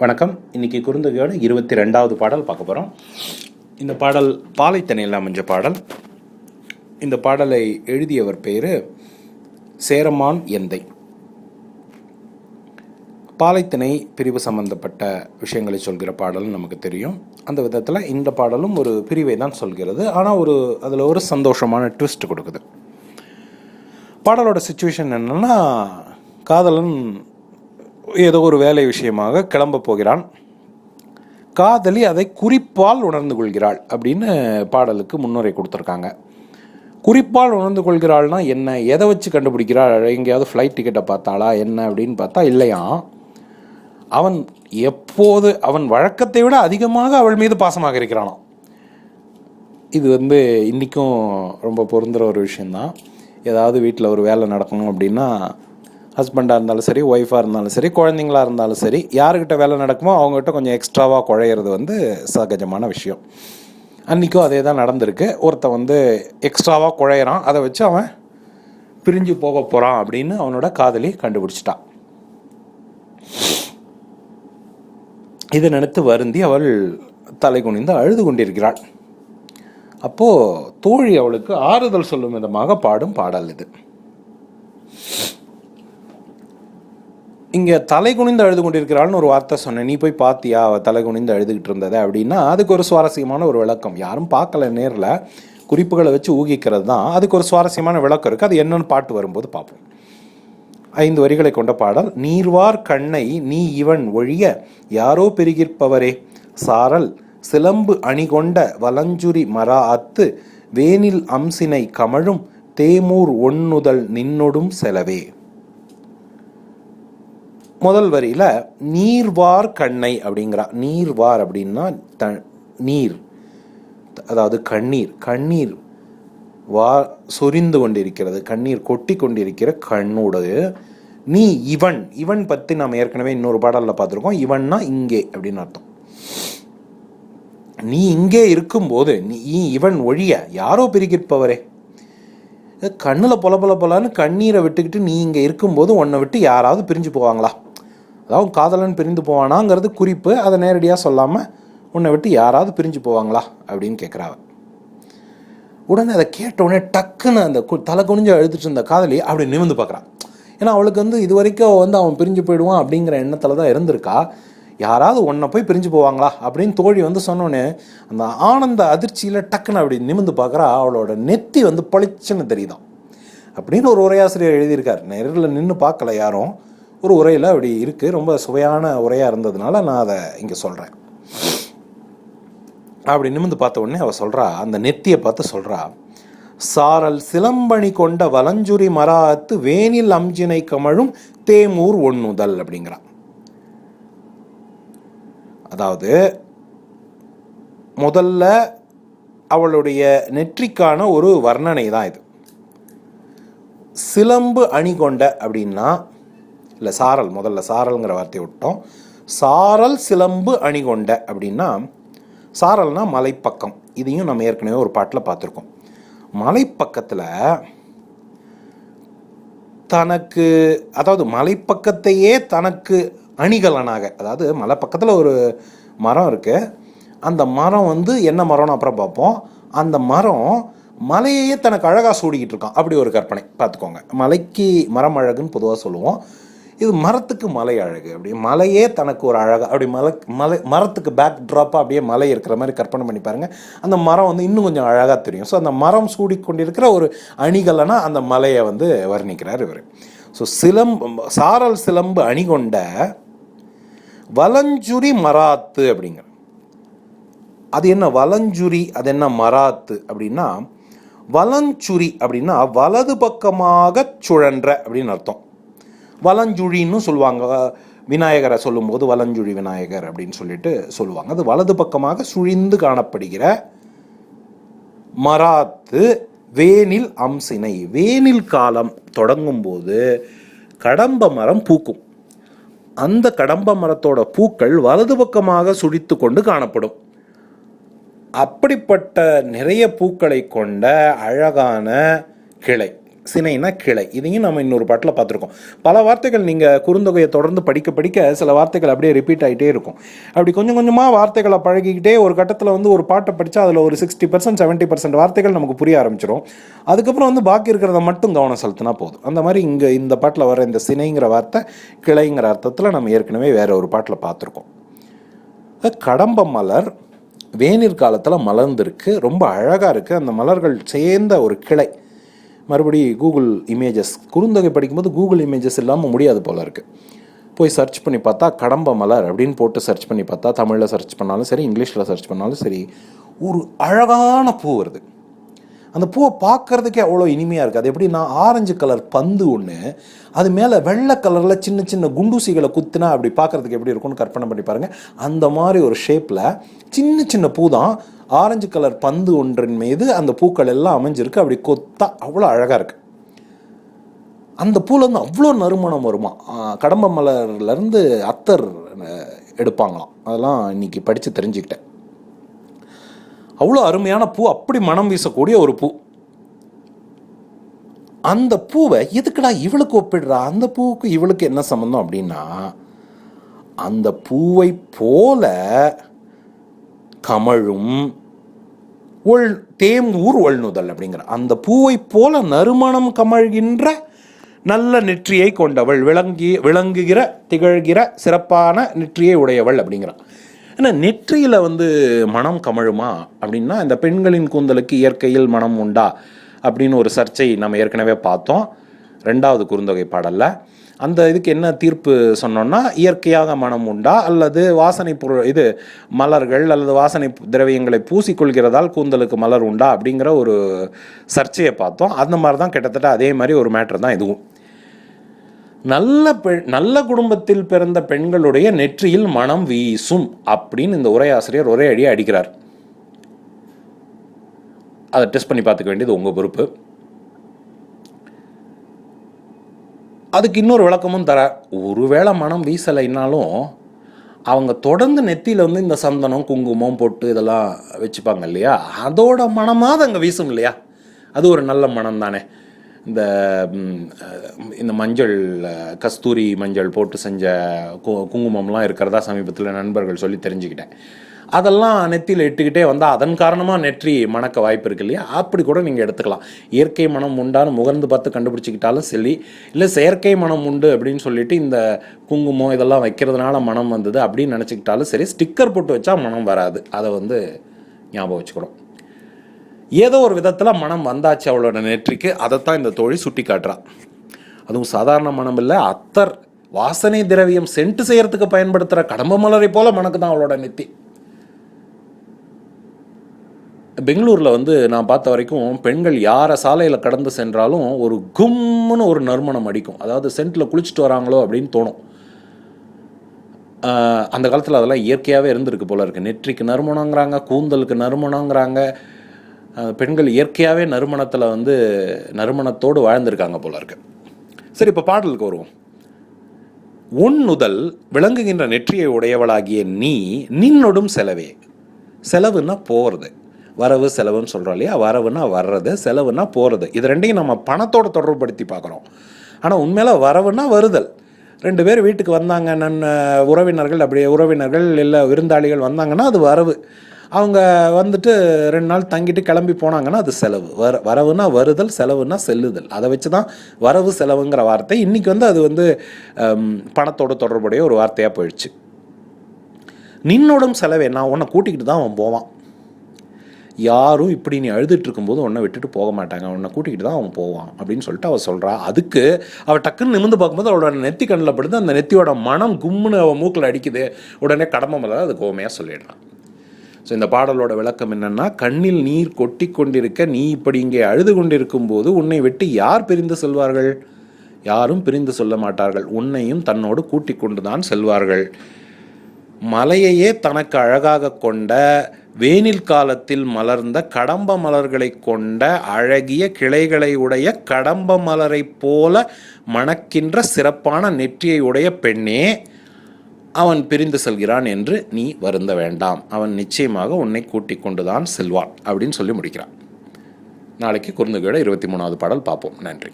வணக்கம். இன்னைக்கு குறுந்தகையோட இருபத்தி ரெண்டாவது பாடல் பார்க்க போகிறோம் இந்த பாடல் பாலைத்தனையில் அமைஞ்ச பாடல். இந்த பாடலை எழுதியவர் பேர் சேரமான் எந்தை. பாலைத்திணை பிரிவு சம்பந்தப்பட்ட விஷயங்களை சொல்கிற பாடல் நமக்கு தெரியும். அந்த விதத்தில் இந்த பாடலும் ஒரு பிரிவை தான் சொல்கிறது. ஆனால் ஒரு அதில் ஒரு சந்தோஷமான ட்விஸ்ட் கொடுக்குது. பாடலோட சுச்சுவேஷன் என்னன்னா காதலன் ஏதோ ஒரு வேலை விஷயமாக கிளம்ப போகிறான். காதலி அதை குறிப்பால் உணர்ந்து கொள்கிறாள் அப்படின்னு பாடலுக்கு முன்னுரை கொடுத்துருக்காங்க. குறிப்பால் உணர்ந்து கொள்கிறாள்னா என்ன? எதை வச்சு கண்டுபிடிக்கிறாள்? எங்கேயாவது ஃப்ளைட் டிக்கெட்டை பார்த்தாளா? என்ன அப்படின்னு பார்த்தா இல்லையா? அவன் எப்போது அவன் வழக்கத்தை விட அதிகமாக அவள் மீது பாசமாக இருக்கிறானாம். இது வந்து இன்றைக்கும் ரொம்ப பொருந்துகிற ஒரு விஷயந்தான் ஏதாவது வீட்டில் ஒரு வேலை நடக்கணும் அப்படின்னா ஹஸ்பண்டாக இருந்தாலும் சரி ஒய்ஃபாக இருந்தாலும் சரி குழந்தைங்களா இருந்தாலும் சரி யாருக்கிட்ட வேலை நடக்குமோ அவங்ககிட்ட கொஞ்சம் எக்ஸ்ட்ராவாக குழையிறது வந்து சகஜமான விஷயம். அன்றைக்கும் அதே தான் நடந்திருக்கு. ஒருத்தன் வந்து எக்ஸ்ட்ராவாக குழையிறான். அதை வச்சு அவன் பிரிஞ்சு போக போகிறான் அப்படின்னு அவனோட காதலி கண்டுபிடிச்சிட்டான். இதை நினைத்து வருந்தி அவள் தலை குனிந்து அழுது கொண்டிருக்கிறாள். அப்போது தோழி அவளுக்கு ஆறுதல் சொல்லும் விதமாக பாடும் பாடல் இது. இங்கே தலை குனிந்து அழுது கொண்டிருக்கிறாள்னு ஒரு வார்த்தை சொன்னேன். நீ போய் பார்த்தியா அவள் தலை குனிந்து அழுதுகிட்டு இருந்ததை அப்படின்னா அதுக்கு ஒரு சுவாரஸ்யமான ஒரு விளக்கம். யாரும் பார்க்கல நேரில் குறிப்புகளை வச்சு ஊகிக்கிறது தான். அதுக்கு ஒரு சுவாரஸ்யமான விளக்கம் இருக்குது அது என்னன்னு பாட்டு வரும்போது பார்ப்போம். ஐந்து வரிகளை கொண்ட பாடல் நீர்வார் கண்ணை நீ இவன் ஒழிய யாரோ பெருகிற்பவரே சாரல் சிலம்பு அணிகொண்ட வலஞ்சுரி மரா அத்து வேனில் அம்சினை கமழும் தேமூர் ஒண்ணுதல் நின்னொடும் செலவே. முதல் வரியில நீர்வார் கண்ணை அப்படிங்கிறா. நீர்வார் அப்படின்னா த நீர். அதாவது கண்ணீர். கண்ணீர் வா சொரிந்து கொண்டிருக்கிறது. கண்ணீர் கொட்டி கொண்டிருக்கிற கண்ணோடு. நீ இவன். இவன் பற்றி நாம் ஏற்கனவே இன்னொரு பாடலில் பார்த்துருக்கோம். இவன்னா இங்கே அப்படின்னு அர்த்தம். நீ இங்கே இருக்கும்போது நீ இவன் ஒழிய யாரோ பிரிக்கிற்பவரே கண்ணில் பொல பொல பொலான்னு கண்ணீரை விட்டுக்கிட்டு நீ இங்கே இருக்கும்போது உன்னை விட்டு யாராவது பிரிஞ்சு போவாங்களா? அதாவது காதலன் பிரிந்து போவானாங்கிறது குறிப்பு. அதை நேரடியாக சொல்லாமல் உன்னை விட்டு யாராவது பிரிஞ்சு போவாங்களா அப்படின்னு கேட்குறாவ உடனே அதை கேட்ட உடனே டக்குன்னு அந்த கு- தலை குனிஞ்சு அழுதுட்டு இருந்த காதலி அப்படி நிமிந்து பார்க்குறான் ஏன்னா அவளுக்கு வந்து இது வரைக்கும் வந்து அவன் பிரிஞ்சு போயிடுவான் அப்படிங்கிற எண்ணத்தில் தான் இருந்திருக்கா. யாராவது ஒன்றை போய் பிரிஞ்சு போவாங்களா அப்படின்னு தோழி வந்து சொன்னோன்னே அந்த ஆனந்த அதிர்ச்சியில் டக்குன்னு அப்படி நிமிந்து பார்க்குறா அவளோட நெத்தி வந்து பளிச்சுன்னு தெரியுதான் அப்படின்னு ஒரு உரையாசிரியர் எழுதியிருக்கார். நேரில் நின்று பார்க்கல யாரும். ஒரு உரையில் அப்படி இருக்குது ரொம்ப சுவையான உரையாக இருந்ததுனால நான் அதை இங்கே சொல்கிறேன் அப்படி நிமிந்து பார்த்த உடனே அவள் சொல்கிறா அந்த நெத்தியை பார்த்து சொல்கிறா சாரல் சிலம்பணி கொண்ட வலஞ்சுரி மராத்து வேனில் அம்ஜினை கமழும் தேமூர் ஒண்ணுதல் அப்படிங்கிறா. அதாவது முதல்ல அவளுடைய நெற்றிக்கான ஒரு வர்ணனை தான் இது. சிலம்பு அணி கொண்ட அப்படின்னா இல்லை சாரல் முதல்ல சாரல்ங்கிற வார்த்தையை விட்டோம். சாரல் சிலம்பு அணிகொண்ட அப்படின்னா சாரல்னா மலைப்பக்கம். இதையும் நம்ம ஏற்கனவே ஒரு பாட்டில் பார்த்துருக்கோம். மலைப்பக்கத்தில் தனக்கு அதாவது மலைப்பக்கத்தையே தனக்கு அணிகலனாக அதாவது மலை பக்கத்தில் ஒரு மரம் இருக்குது அந்த மரம் வந்து என்ன மரம்னு அப்புறம் பார்ப்போம். அந்த மரம் மலையையே தனக்கு அழகாக சூடிக்கிட்டு இருக்கான். அப்படி ஒரு கற்பனை. பார்த்துக்கோங்க. மலைக்கு மரம் அழகுன்னு பொதுவாக சொல்லுவோம். இது மரத்துக்கு மலை அழகு. அப்படி மலையே தனக்கு ஒரு அழகு அப்படி மலை மலை மரத்துக்கு பேக் ட்ராப்பாக அப்படியே மலை இருக்கிற மாதிரி கற்பனை பண்ணி பாருங்கள் அந்த மரம் வந்து இன்னும் கொஞ்சம் அழகாக தெரியும். ஸோ அந்த மரம் சூடிக்கொண்டிருக்கிற ஒரு அணிகலனா அந்த மலையை வந்து வர்ணிக்கிறார் இவர். ஸோ சிலம்பு சாரல் சிலம்பு அணிகொண்ட வலஞ்சுரி மராத்து அப்படிங்கிற. அது என்ன வலஞ்சுரி அது என்ன மராத்து அப்படின்னா வலஞ்சுரி அப்படின்னா வலது பக்கமாக சுழன்ற அப்படின்னு அர்த்தம். வலஞ்சுழின்னு சொல்லுவாங்க. விநாயகரை சொல்லும்போது வலஞ்சுழி விநாயகர் அப்படின்னு சொல்லிட்டு சொல்லுவாங்க. அது வலது பக்கமாக சுழிந்து காணப்படுகிற மராத்து வேனில் அம்சினை. வேனில் காலம் தொடங்கும்போது கடம்ப மரம் பூக்கும். அந்த கடம்ப மரத்தோட பூக்கள் வலது பக்கமாக சுழித்து கொண்டு காணப்படும். அப்படிப்பட்ட நிறைய பூக்களை கொண்ட அழகான கிளை. சினைனா கிளை. இதையும் நம்ம இன்னொரு பாட்டில் பார்த்துருக்கோம். பல வார்த்தைகள் நீங்கள் குறுந்தொகையை தொடர்ந்து படிக்க படிக்க சில வார்த்தைகள் அப்படியே ரிப்பீட் ஆகிட்டே இருக்கும். அப்படி கொஞ்சம் கொஞ்சமாக வார்த்தைகளை பழகிக்கிட்டே ஒரு கட்டத்தில் வந்து ஒரு பாட்டை படித்தா அதில் ஒரு சிக்ஸ்டி பர்சன்ட் செவன்ட்டி பர்சன்ட் வார்த்தைகள் நமக்கு புரிய ஆரம்பிச்சிடும் அதுக்கப்புறம் வந்து பாக்கி இருக்கிறத மட்டும் கவனம் செலுத்தினா போதும். அந்த மாதிரி இங்கே இந்த பாட்டில் வர இந்த சினைங்கிற வார்த்தை கிளைங்கிற அர்த்தத்தில் நம்ம ஏற்கனவே வேற ஒரு பாட்டில் பார்த்துருக்கோம். கடம்ப மலர் வேநீர் காலத்தில் மலர்ந்துருக்கு. ரொம்ப அழகாக இருக்குது அந்த மலர்கள் சேர்ந்த ஒரு கிளை. மறுபடி கூகுள் இமேஜஸ் குறுந்தொகை படிக்கும்போது கூகுள் இமேஜஸ் இல்லாமல் முடியாது போல இருக்குது போய் சர்ச் பண்ணி பார்த்தா கடம்ப மலர் அப்படின்னு போட்டு சர்ச் பண்ணி பார்த்தா தமிழில் சர்ச் பண்ணாலும் சரி இங்கிலீஷில் சர்ச் பண்ணாலும் சரி ஒரு அழகான பூ வருது. அந்த பூவை பார்க்கறதுக்கே அவ்வளோ இனிமையாக இருக்குது அது எப்படின்னா ஆரஞ்சு கலர் பந்து ஒன்று அது மேலே வெள்ளை கலரில் சின்ன சின்ன குண்டூசிகளை குத்துனா அப்படி பார்க்கறதுக்கு எப்படி இருக்கும்னு கற்பனை பண்ணி பாருங்கள் அந்த மாதிரி ஒரு ஷேப்பில் சின்ன சின்ன பூ தான் ஆரஞ்சு கலர் பந்து ஒன்றின் மீது அந்த பூக்கள் எல்லாம் அமைஞ்சிருக்கு. அப்படி கொத்தா அவ்வளோ அழகாக இருக்குது அந்த பூலேருந்து அவ்வளோ நறுமணம் வருமா? கடம்ப மலர்லேருந்து அத்தர் எடுப்பாங்களாம். அதெல்லாம் இன்னைக்கு படித்து தெரிஞ்சுக்கிட்டேன். அவ்வளோ அருமையான பூ அப்படி மனம் வீசக்கூடிய ஒரு பூ. அந்த பூவை எதுக்குடா இவளுக்கு ஒப்பிடுறா? அந்த பூவுக்கு இவளுக்கு என்ன சம்மந்தம் அப்படின்னா அந்த பூவை போல கமழும் ஒள் தேம் ஊர் ஒள்நுதல் அப்படிங்கிற அந்த பூவை போல நறுமணம் கமழ்கின்ற நல்ல நெற்றியை கொண்டவள். விளங்கி விளங்குகிற திகழ்கிற சிறப்பான நெற்றியை உடையவள் அப்படிங்கிறான் ஏன்னா நெற்றியில் வந்து மனம் கமழுமா அப்படின்னா இந்த பெண்களின் கூந்தலுக்கு இயற்கையில் மனம் உண்டா அப்படின்னு ஒரு சர்ச்சை நம்ம ஏற்கனவே பார்த்தோம். ரெண்டாவது குறுந்தொகை பாடலில். அந்த இதுக்கு என்ன தீர்ப்பு சொன்னோம்னா இயற்கையாக மனம் உண்டா? அல்லது வாசனை பொருள் இது மலர்கள் அல்லது வாசனை திரவியங்களை பூசிக்கொள்கிறதால் கூந்தலுக்கு மலர் உண்டா? அப்படிங்கிற ஒரு சர்ச்சையை பார்த்தோம். அந்த மாதிரி தான் கிட்டத்தட்ட அதே மாதிரி ஒரு மேட்ரு தான் இதுவும். நல்ல பெ நல்ல குடும்பத்தில் பிறந்த பெண்களுடைய நெற்றியில் மனம் வீசும் அப்படின்னு இந்த உரையாசிரியர் ஒரே அடியை அடிக்கிறார். அதை டெஸ்ட் பண்ணி பார்த்துக்க வேண்டியது உங்கள் பொறுப்பு. அதுக்கு இன்னொரு விளக்கமும் தர. ஒருவேளை மனம் வீசலைன்னாலும் அவங்க தொடர்ந்து நெத்தியில் வந்து இந்த சந்தனம் குங்குமம் பொட்டு இதெல்லாம் வச்சுப்பாங்க இல்லையா? அதோட மனமாவது அங்கே வீசும் இல்லையா? அது ஒரு நல்ல மனம் தானே. இந்த இந்த மஞ்சள் கஸ்தூரி மஞ்சள் போட்டு செஞ்ச கு குங்குமம்லாம் இருக்கிறதா சமீபத்தில் நண்பர்கள் சொல்லி தெரிஞ்சுக்கிட்டேன். அதெல்லாம் நெத்தியில் இட்டுக்கிட்டே வந்தால் அதன் காரணமாக நெற்றி மணக்க வாய்ப்பு இருக்கு இல்லையா? அப்படி கூட நீங்கள் எடுத்துக்கலாம். இயற்கை மனம் உண்டான்னு முகர்ந்து பார்த்து கண்டுபிடிச்சிக்கிட்டாலும் சரி இல்லை செயற்கை மனம் உண்டு அப்படின்னு சொல்லிட்டு இந்த குங்குமம் இதெல்லாம் வைக்கிறதுனால மனம் வந்தது அப்படின்னு நினச்சிக்கிட்டாலும் சரி ஸ்டிக்கர் போட்டு வச்சா மனம் வராது. அதை வந்து ஞாபகம் வச்சுக்கணும். ஏதோ ஒரு விதத்தில் மனம் வந்தாச்சு அவளோட நெற்றிக்கு. அதைத்தான் இந்த தோழி சுட்டி காட்டுறா அதுவும் சாதாரண மனம் இல்லை அத்தர் வாசனை திரவியம் சென்ட் செய்கிறதுக்கு பயன்படுத்துகிற கடம்ப மலரை போல் மனக்கு தான் அவளோட நெத்தி. பெங்களூரில் வந்து நான் பார்த்த வரைக்கும் பெண்கள் யாரை சாலையில் கடந்து சென்றாலும் ஒரு கும்முன்னு ஒரு நறுமணம் அடிக்கும். அதாவது சென்ட்டில் குளிச்சுட்டு வராங்களோ அப்படின்னு தோணும். அந்த காலத்தில் அதெல்லாம் இயற்கையாகவே இருந்திருக்கு போல இருக்குது நெற்றிக்கு நறுமணங்கிறாங்க கூந்தலுக்கு நறுமணங்கிறாங்க. பெண்கள் இயற்கையாகவே நறுமணத்தில் வந்து நறுமணத்தோடு வாழ்ந்திருக்காங்க போல இருக்கு. சரி இப்போ பாடலுக்கு வருவோம். உன்னுதல் விளங்குகின்ற நெற்றியை உடையவளாகிய நீ நின்னொடும் செலவே. செலவுன்னா போகிறது வரவு செலவுன்னு சொல்கிறோம் இல்லையா? வரவுன்னா வர்றது செலவுனா போகிறது இது ரெண்டையும் நம்ம பணத்தோட தொடர்புபடுத்தி பார்க்குறோம். ஆனால் உண்மையில் வரவுனா வருதல். ரெண்டு பேர் வீட்டுக்கு வந்தாங்க நன் உறவினர்கள் அப்படியே உறவினர்கள் இல்லை விருந்தாளிகள் வந்தாங்கன்னா அது வரவு. அவங்க வந்துட்டு ரெண்டு நாள் தங்கிட்டு கிளம்பி போனாங்கன்னா அது செலவு. வர வரவுனா வருதல் செலவுனா செல்லுதல். அதை வச்சு தான் வரவு செலவுங்கிற வார்த்தை இன்றைக்கி வந்து அது வந்து பணத்தோட தொடர்புடைய ஒரு வார்த்தையாக போயிடுச்சு. நின்னோடும் செலவே நான் உன்னை கூட்டிக்கிட்டு தான் அவன் போவான். யாரும் இப்படி நீ அழுதுட்டு இருக்கும்போது உன்னை விட்டுட்டு போக மாட்டாங்க. உன்னை கூட்டிகிட்டு தான் அவன் போவான் அப்படின்னு சொல்லிட்டு அவள் சொல்கிறா அதுக்கு அவள் டக்குன்னு நிமிந்து பார்க்கும்போது அவளோட நெத்தி கண்ணில் படுது. அந்த நெத்தியோட மனம் கும்முன்னு அவள் மூக்கில் அடிக்குது. உடனே கடமை மேலே அது கோமையாக சொல்லிடுறான் ஸோ இந்த பாடலோட விளக்கம் என்னன்னா கண்ணில் நீர் கொட்டி கொண்டிருக்க நீ இப்படி இங்கே அழுது கொண்டிருக்கும் போது உன்னை விட்டு யார் பிரிந்து செல்வார்கள்? யாரும் பிரிந்து சொல்ல மாட்டார்கள். உன்னையும் தன்னோடு கூட்டிக் கொண்டு தான் செல்வார்கள். மலையையே தனக்கு அழகாக கொண்ட வேனில் காலத்தில் மலர்ந்த கடம்ப மலர்களை கொண்ட அழகிய கிளைகளை உடைய கடம்ப மலரைப் போல மணக்கின்ற சிறப்பான நெற்றியை உடைய பெண்ணே அவன் பிரிந்து செல்கிறான் என்று நீ வருந்த வேண்டாம். அவன் நிச்சயமாக உன்னை கூட்டிக் கொண்டுதான் செல்வான் அப்படின்னு சொல்லி முடிக்கிறான். நாளைக்கு குறுந்தொகையோட இருபத்தி மூணாவது பாடல் பார்ப்போம். நன்றி.